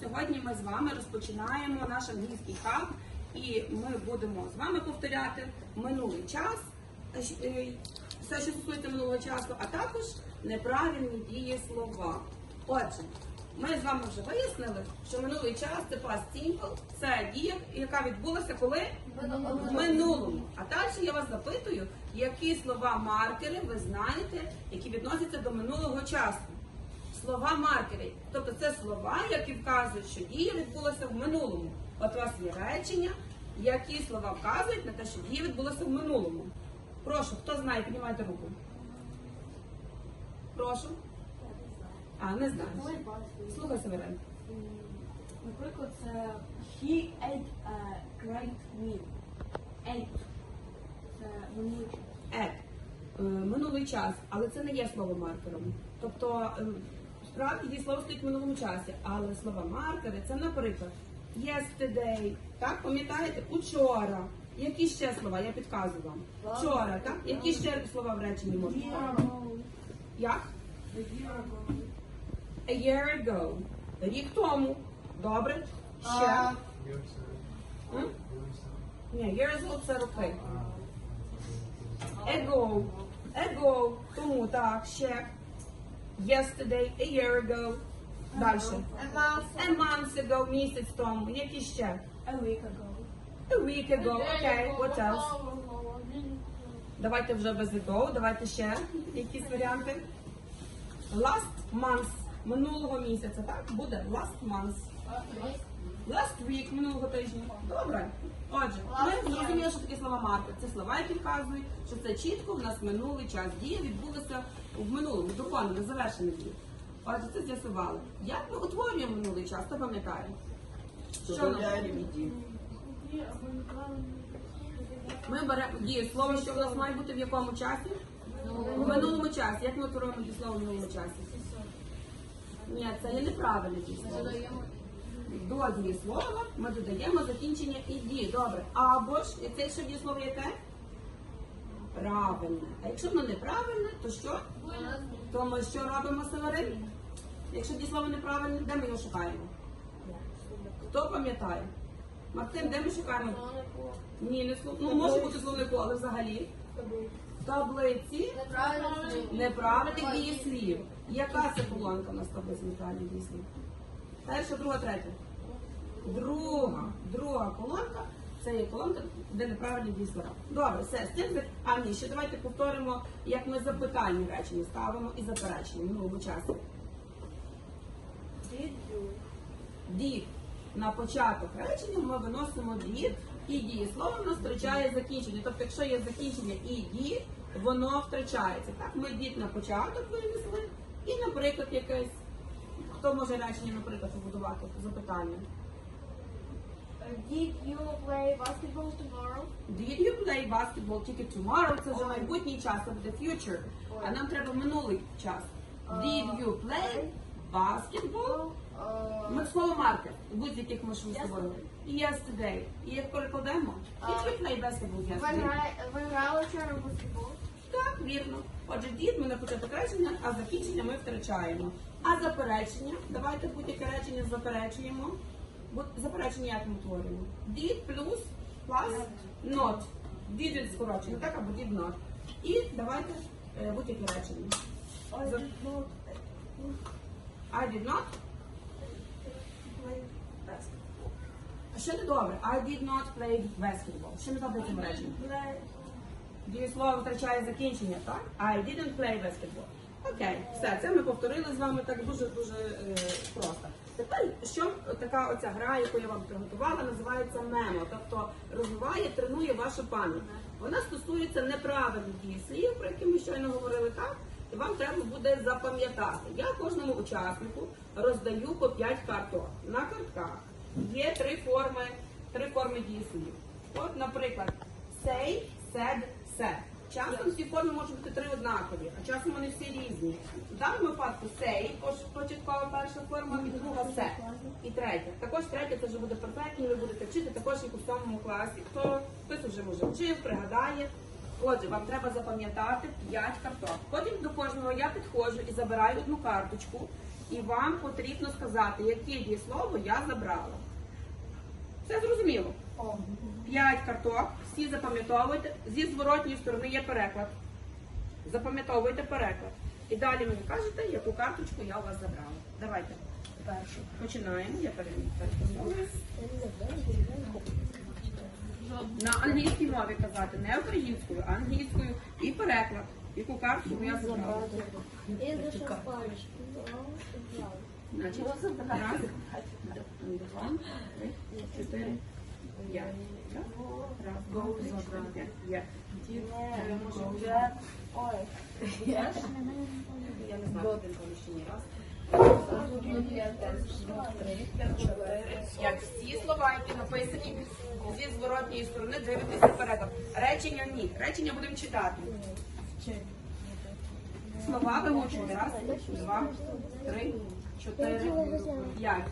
Сьогодні ми з вами розпочинаємо наш англійський хаб, і ми будемо з вами повторяти минулий час, е, е, все, що стосується минулого часу, а також неправильні дієслова. Отже, ми з вами вже вияснили, що минулий час це past simple, це дія, яка відбулася коли в минулому. А далі я вас запитую, які слова маркери ви знаєте, які відносяться до минулого часу. Слова маркери, тобто це слова, які вказують, що дія відбулася в минулому. От у вас є речення, які слова вказують на те, що дія відбулася в минулому. Прошу, хто знає, піднімайте руку. Прошу. А, не знаю. Слухай, Северен. Наприклад, це he ate a great meal. Ate. Це минулий час. Ет. Е, Минулий час, але це не є слово маркером. Тобто, справді дієслово стоїть в минулому часі, але слова маркери це, наприклад, yesterday, так, пам'ятаєте? Учора. Які ще слова? Я підказую вам. Вчора, так? Які ще слова в реченні можуть бути? Як? A year ago. Рік тому. Добре. Ще. М? Ні, years old це роки. Ago. Ago. Тому так, ще. Yesterday, a year ago. Далі. A month ago, місяць тому. Які ще? A week ago. A week ago. Окей, what else? Давайте вже без ago, давайте ще якісь варіанти. Last month. Минулого місяця, так? Буде last month. Last week, минулого тижня. Добре. Отже, ми зрозуміли, що такі слова маркер. Це слова, які вказують, що це чітко в нас минулий час. Дія відбулася в минулому, доконана, завершена дія. Отже, це з'ясували. Як ми утворюємо минулий час, хто пам'ятає? Що нам? Ми беремо дієслово, що в нас має бути в якому часі? В минулому часі. Як ми утворюємо дієслово в минулому часі? Ні, це є неправильне дієслово. До дієслова ми додаємо закінчення і дії. Добре. Або ж це ще дієслово яке? Правильне. А якщо воно неправильне, то що? То ми що робимо Северин? Якщо дієслово неправильне, де ми його шукаємо? Хто пам'ятає? Мартин, де ми шукаємо? Ні, не слов... Ну, може бути словнику, але взагалі. В таблиці неправильних дієслів. Яка це колонка у нас в таблиці неправильних дієслів? Перша, друга, третя. Друга. Друга колонка. Це є колонка, де неправильні дієслова. Добре, все, з цим. А ні, ще давайте повторимо, як ми запитальні речення ставимо і заперечення минулому часі. You? Дід. На початок речення ми виносимо дід і дієслово в нас втрачає закінчення. Тобто, якщо є закінчення і дід, воно втрачається. Так, ми дід на початок винесли, і, наприклад, якесь. Хто може речення, наприклад, побудувати запитання? Did you play basketball tomorrow? Did you play basketball тільки tomorrow? Це вже майбутній час, це буде future. А нам треба минулий час. Did you play basketball? Ми слово маркер, будь-яких ми ж говорили. Yesterday. І як перекладемо? Did you play basketball yesterday? ви грали вчора в баскетбол? Так, вірно. Отже, дід ми на початок речення, а закінчення ми втрачаємо. А заперечення, давайте будь-яке речення заперечуємо. Заперечення як ми утворюємо? Did плюс plus not. Did від скорочення, так або did not. І давайте е, будь-яке речення. I did not I did not. Що не добре? I did not play basketball. Що не добре реченні? Play. Дієслово втрачає закінчення, так? I didn't play basketball. Окей, все, це ми повторили з вами так дуже-дуже е, просто. Тепер що така оця гра, яку я вам приготувала, називається мемо, тобто розвиває, тренує вашу пам'ять. Вона стосується неправильних дієслів, про які ми щойно говорили, так? І вам треба буде запам'ятати. Я кожному учаснику роздаю по 5 карток. На картках є три форми, три форми дієслів. От, наприклад, say, said, said. Часом ці форми можуть бути три однакові, а часом вони всі різні. В даному випадку поч- початкова перша форма, і друга said. І третя. Також третя це вже буде перфектні, ви будете вчити також як у сьомому класі. Хто хтось вже може вчив, пригадає. Отже, вам треба запам'ятати 5 карток. Потім до кожного я підходжу і забираю одну карточку і вам потрібно сказати, яке дієслово я забрала. Все зрозуміло? П'ять карток, всі запам'ятовуйте. Зі зворотньої сторони є переклад. Запам'ятовуйте переклад. І далі мені кажете, яку карточку я у вас забрала. Давайте. Першу. Починаємо. Я перемію. На англійській мові казати, не українською, а англійською. І переклад. Яку карточку я забрала. Значить, раз, два, три, чотири, п'ять. Я не знаю, один поміщення. Раз, Як всі слова, які написані зі зворотньої сторони, дивитися переклад. Речення ні. Речення будемо читати. Слова вивчуйте. Раз, два, три, чотири, п'ять.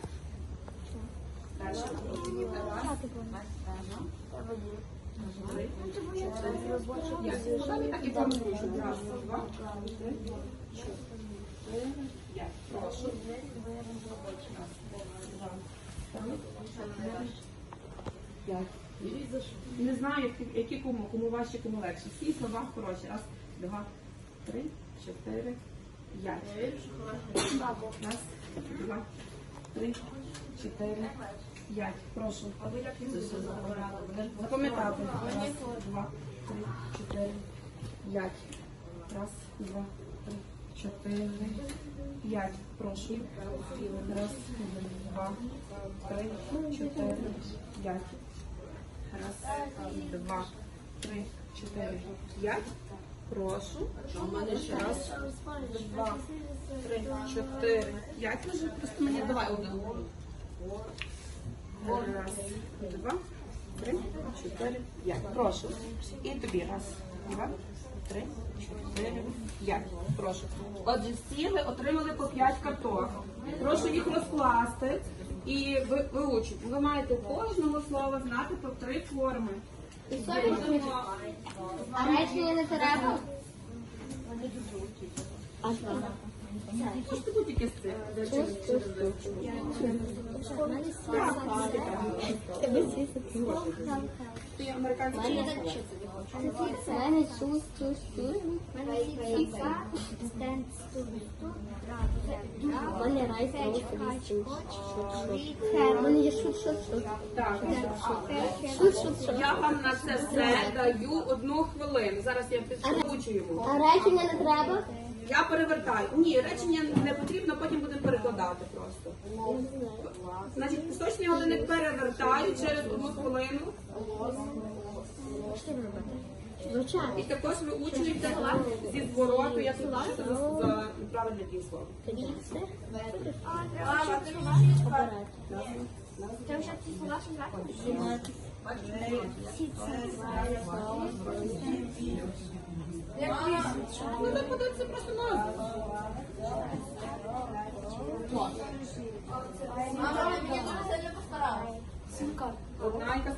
Не знаю, які- які кому, кому важче, кому легше. Всі слова хороші. Раз, два, три, чотири, п'ять. Раз, два, три, чотири, п'ять. Прошу. Запам'ятати. Раз, два, три, чотири, п'ять. Раз, два, три, чотири, п'ять. Прошу. Раз, два, три, чотири, п'ять. Раз, два, три, чотири, п'ять. Прошу. В мене ще раз, два, три, чотири, п'ять. Може, просто мені давай один. Раз, два, три, чотири, п'ять. Прошу. І тобі раз, два, три, чотири, п'ять. Прошу. Отже, всі ви отримали по п'ять карток. Прошу їх розкласти і ви, вивчити. Ви маєте кожного слова знати по три форми. А речі не треба? З цих. де через- через вивчення. Ти американський мене сус, сус, сус. Мене сіка, стенд, стул, мене райс, У мене є шут, шут, шут. Так. Шут, шут, шут. Я вам на це все даю одну хвилину. Зараз я підскочу йому. А речення не треба? Я перевертаю. Ні, речення не потрібно, потім будемо перекладати просто. Значить, пісочний годинник перевертаю через одну хвилину. Що робити? Звичайно. І також виучуєте зі звороту, як це за правильне дійство. Все. Ти вже ці слова знаєш? Ну, так подивіться просто назву. Одна яка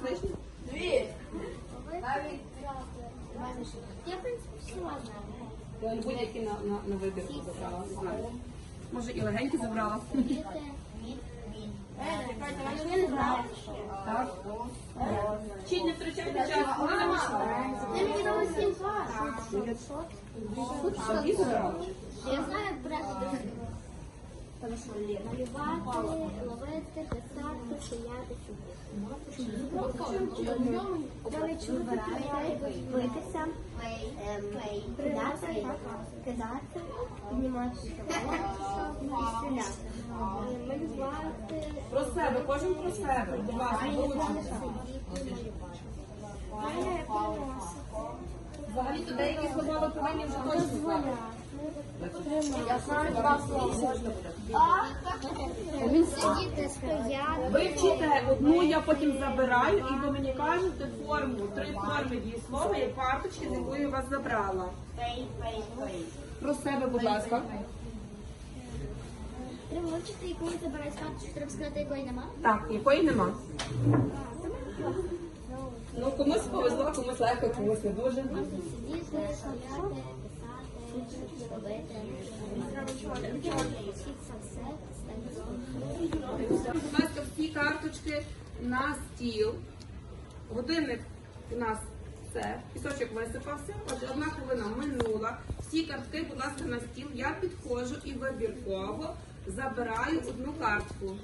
Я, в принципі, всіма знаю. Будь-які на, на, на вибір забрала, знаю. Може і легенькі забрала. Я не. Так. Чи не втрачайте час, коли не вийшла? Я знаю практику. Малювати, ловити, писати, шияти, Битися, кидати, кидати, підніматися, і стріляти. Малювати, Про себе, кожен про себе. Будь ласка. Взагалі то деякі слова ви повинні вже точно знати. Я знаю два слова. Сидіти, стояти. Ви вчите одну, я потім забираю, і ви мені кажете форму, три форми дієслова і карточки, з якої я вас забрала. Про себе, будь ласка. Треба вивчити, яку ви забираєте карточку, треба сказати, якої нема. Так, якої нема. Ну, комусь повезло, комусь легко, комусь не дуже. Сидіти, стояти, Будь ласка, всі карточки на стіл. Годинник у нас все. Пісочок висипався. Отже, одна хвилина минула. Всі картки, будь ласка, на стіл. Я підходжу і вибірково забираю одну картку.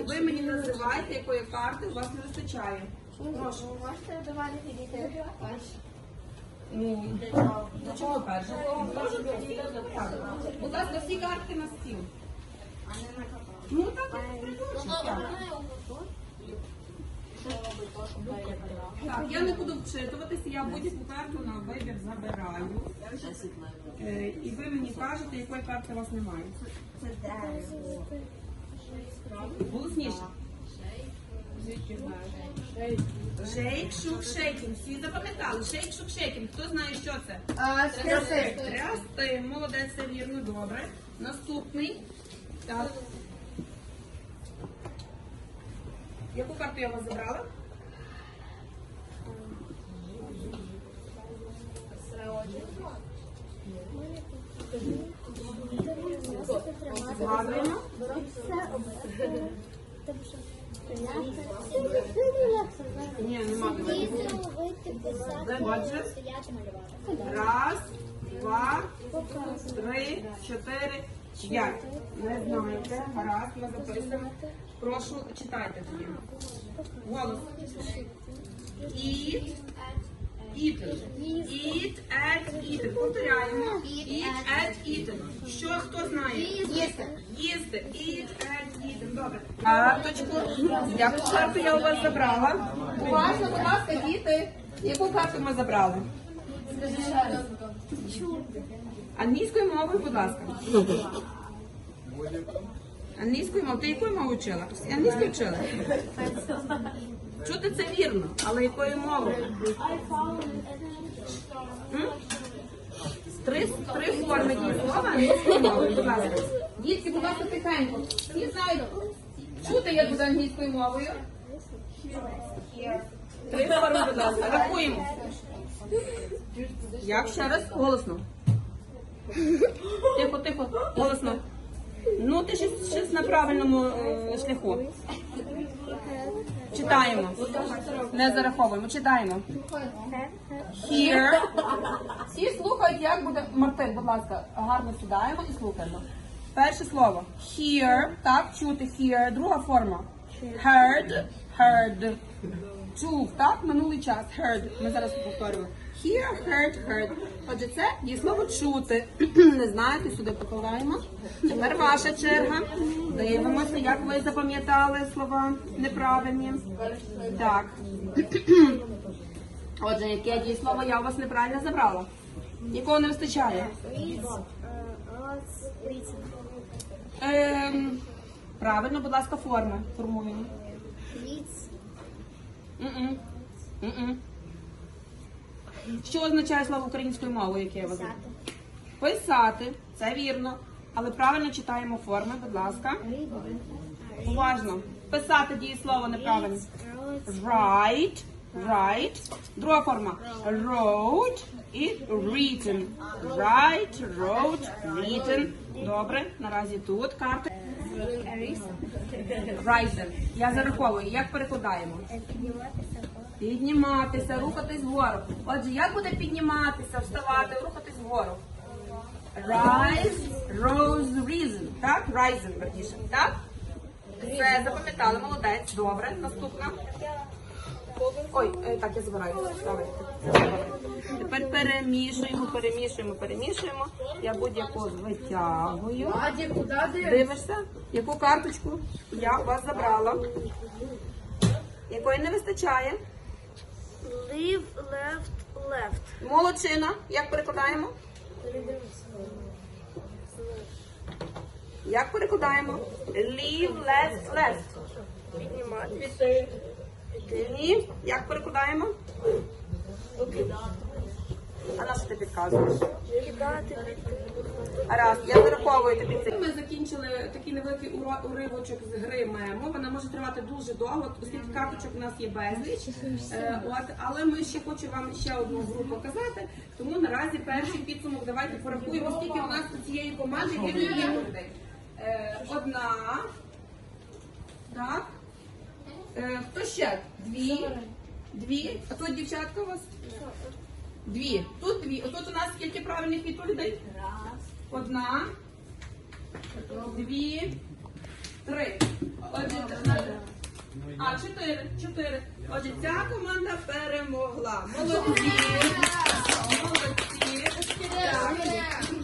І ви мені називаєте, якої карти у вас не вистачає. Прошу. Можете мене підійти? Ну, до чого перше? Будь ласка, всі картки на стіл. Ну так, так. Так, я не буду вчитуватися, я будь-яку карту на вибір забираю. Е, І ви мені кажете, якої карти у вас немає. Голосніше. Шейк, шук, шейкінг. Всі запам'ятали. Шейк, шук, шейкінг. Хто знає, що це? Трясти. Молодець, все вірно, добре. Наступний. Так. Яку карту я у вас забрала? Згадуємо. Ні, нема. Отже. Раз, два, три, чотири, п'ять. Не знаєте. Гаразд, ми записуємо. Прошу, читайте тоді. Голос. Eat, eaten. Eat at eaten. Повторяємо. Eat at eaten. Що хто знає? Їсти. Їсти. Eat at eaten. Добре. Карточку. Яку карту я у вас забрала? Уважно, будь ласка, діти. Яку карту ми забрали? Англійською мовою, будь ласка. Англійською мовою. Ти якою мовою вчила? Англійською вчила? Чути це вірно, але якою мовою? Три, три форми дієслова англійською мовою, будь ласка. Дітки, будь ласка, тихенько. Всі знають, чути як буде англійською мовою. Три форми, будь ласка. Рахуємо. Як ще раз? Голосно. Тихо, тихо, голосно. Ну, ти щось, щось на правильному е, шляху. Читаємо. Не зараховуємо, читаємо. Here. Всі слухають, як буде. Мартин, будь ласка, гарно сідаємо і слухаємо. Перше слово. Here. Так, чути here. Друга форма. Heard. Heard. Чув, так? Минулий час. Heard. Ми зараз повторюємо. Hear, heard, heard. Отже, це є слово чути. Не знаєте, сюди покладаємо. Тепер ваша черга. Дивимося, як ви запам'ятали слова неправильні. Так. Отже, яке дієслово я у вас неправильно забрала? Якого не вистачає? Ем, правильно, будь ласка, форми формуємо. М-м. М-м. Що означає слово українською мовою, яке я вас забрала? Писати, це вірно. Але правильно читаємо форми, будь ласка. Уважно. Писати дієслово неправильно. Write, write. Друга форма. Wrote і written. Write, wrote, written. Добре, наразі тут карта. Rising. Я зараховую. Як перекладаємо? Підніматися, рухатись вгору. Отже, як буде підніматися, вставати, рухатись вгору? Rise, rose, risen. Так? Rising, верніше. Так? Все, запам'ятали, молодець. Добре. Наступна. Ой, е, так, я забираю. Тепер перемішуємо, перемішуємо, перемішуємо. Я будь-яку витягую. Дивишся, яку карточку я у вас забрала. Якої не вистачає. Leave, left, left. Молодчина. Як перекладаємо? Як перекладаємо? Leave, left, left. Leave. Як перекладаємо? А на що ти підказуєш? Раз, я зараховую тобі це. Ми закінчили такий невеликий уро- уривочок з гри мемо. Вона може тривати дуже довго, оскільки карточок у нас є безліч. Е, от, але ми ще хочу вам ще одну гру показати. Тому наразі перший підсумок давайте порахуємо, скільки у нас у цієї команди є відповідей. Е, одна. Так. Е, хто ще? Дві. Дві. А тут дівчатка у вас? Дві. Тут дві. Тут у нас скільки правильних відповідей? Раз. Одна. Дві. Три. Отже, а, чотири. Чотири. Отже, ця команда перемогла. Молодці. Молодці. Так.